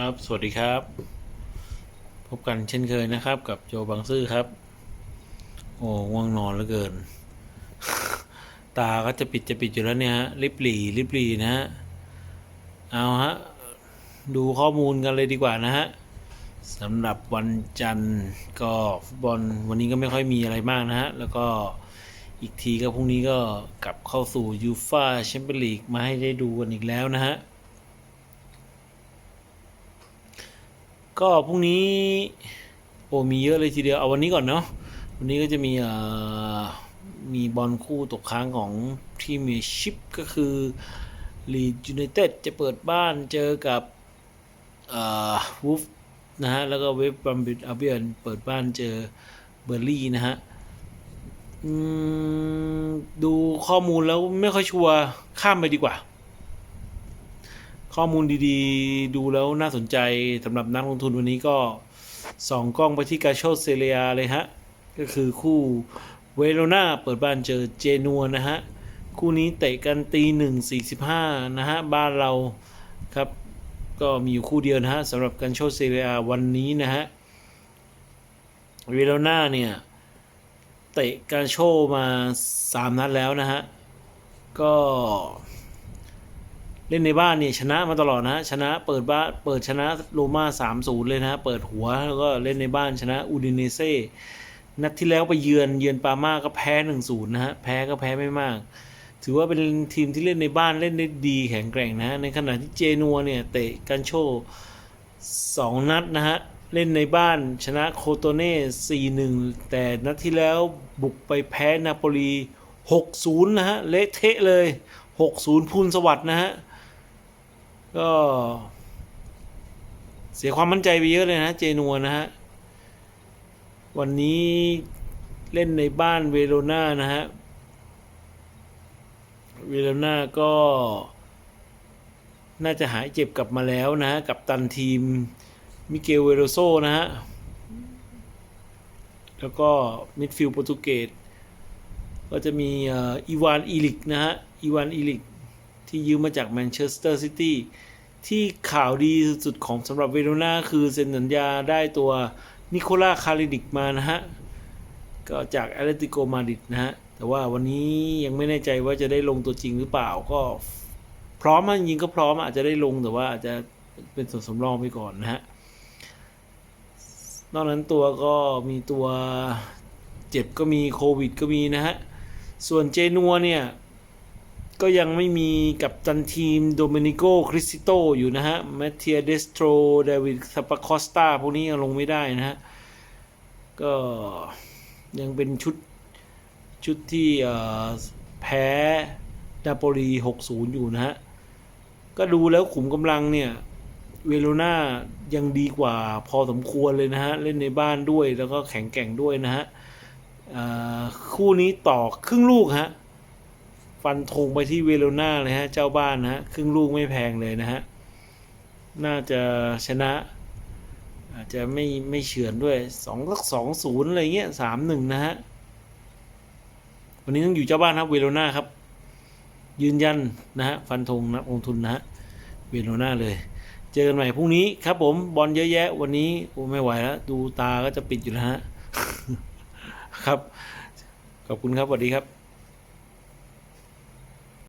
ครับ สวัสดีครับ พบกันเช่นเคยนะครับ กับโจบางซื่อครับ โอ้ง่วงนอนเหลือเกิน ตาก็จะปิดจะปิดอยู่แล้วเนี่ยฮะริบหรี่ริบหรี่นะฮะ เอาฮะ ดูข้อมูลกันเลยดีกว่านะฮะสำหรับวันจันทร์ก็ฟุตบอลวันนี้ก็ไม่ค่อยมีอะไรมากนะฮะ แล้วก็อีกทีก็พรุ่งนี้ก็กลับเข้าสู่ยูฟ่าแชมเปี้ยนลีกมาให้ได้ดูกันอีกแล้วนะฮะ ก็พรุ่งนี้โอ้มีเยอะเลยทีเดียวเอาวันนี้ก่อนเนาะวันนี้ก็จะมีเอ่อมีบอลคู่ตกค้างของทีมเมชิปก็คือลีดยูไนเต็ดจะเปิดบ้านเจอกับเอ่อวูฟนะฮะแล้วก็เวฟบัมบิดอาเบียนเปิดบ้านเจอเบอร์ลี่นะฮะดูข้อมูลแล้วไม่ค่อยชัวร์ข้ามไปดีกว่า ข้อมูลดีๆ ดูแล้วน่าสนใจสำหรับนักลงทุนวันนี้ก็สองกล้องไปที่กาโชเซเลียเลยฮะ ก็คือคู่เวโรนาเปิดบ้านเจอเจนัวนะฮะ คู่นี้เตะกันตีหนึ่งสี่สิบห้านะฮะ บ้านเราครับ ก็มีอยู่คู่เดียวนะฮะสำหรับกันโชเซเลียวันนี้นะฮะ เวโรนาเนี่ย เตะกาโชมาสามนัดแล้วนะฮะ ก็ ล่นในบ้านเนี่ยชนะมาตลอดนะฮะชนะเปิดบ้านเปิดชนะโรม่าสามศูนย์เลยนะฮะเปิดหัวแล้วก็เล่นในบ้านชนะอูดิเนเซ่นัดที่แล้วไปเยือนเยือนปาม่าก็แพ้หนึ่งศูนย์นะฮะแพ้ก็แพ้ไม่มาก ถือว่าเป็นทีมที่เล่นในบ้านเล่นได้ดีแข็งแกร่งนะฮะในขณะที่เจนัวเนี่ยเตะกันโชสองนัดนะฮะเล่นในบ้านชนะโคโตเน่สี่หนึ่งแต่นัดที่แล้วบุกไปแพ้นาโปลีหกศูนย์นะฮะเละเทะเลยหกศูนย์พูนสวัสด์นะฮะ ก็ เสียความมั่นใจไปเยอะเลยนะ เจนัวนะฮะ วันนี้เล่นในบ้านเวโรนานะฮะ เวโรนาก็ น่าจะหายเจ็บกลับมาแล้วนะฮะ กับตันทีม มิเกลเวโรโซนะฮะ แล้วก็มิดฟิลด์โปรตุเกสก็จะมีอีวานอีลิกนะฮะ อีวานอีลิก ที่ยืมมาจากแมนเชสเตอร์ซิตี้ที่ข่าวดีสุดของสำหรับเวโรนาคือเซ็นสัญญาได้ตัวนิโคล่าคาริดิกมานะฮะ ก็จากแอตเลติโกมาดริดนะฮะ แต่ว่าวันนี้ยังไม่แน่ใจว่าจะได้ลงตัวจริงหรือเปล่าก็พร้อมอะจริงก็พร้อมอาจจะได้ลงแต่ว่าอาจจะเป็นส่วนสำรองไปก่อนนะฮะ นอกนั้นตัวก็มีตัวเจ็บก็มีโควิดก็มีนะฮะ ส่วนเจนัวเนี่ย ก็ยังไม่มีกับตันทีมโดเมนิโกคริสติโตอยู่นะฮะแมทเทียเดสโตรเดวิดซาปาคอสตาพวกนี้ยังลงไม่ได้นะฮะ ก็ยังเป็นชุดชุดที่แพ้นาโปลี 6-0 อยู่นะฮะ ก็ดูแล้วขุมกำลังเนี่ย เวโรนายังดีกว่าพอสมควรเลยนะฮะ เล่นในบ้านด้วยแล้วก็แข็งแกร่งด้วยนะฮะคู่นี้ต่อครึ่งลูกฮะ ฟันธงไปที่เวโรนาเลยฮะ เจ้าบ้านนะฮะ ครึ่งลูกไม่แพงเลยนะฮะ น่าจะชนะ อาจจะไม่ไม่เฉือนด้วยสองสักสองศูนย์อะไรเงี้ยสามหนึ่งนะฮะ วันนี้ต้องอยู่เจ้าบ้านครับเวโรนาครับ ยืนยันนะฮะ ฟันธงนักลงทุนนะฮะ เวโรนาเลย เจอกันใหม่พรุ่งนี้ครับผม บอลเยอะแยะ วันนี้โอ้ไม่ไหวแล้ว ดูตาก็จะปิดอยู่แล้วฮะ ครับ ขอบคุณครับสวัสดีครับ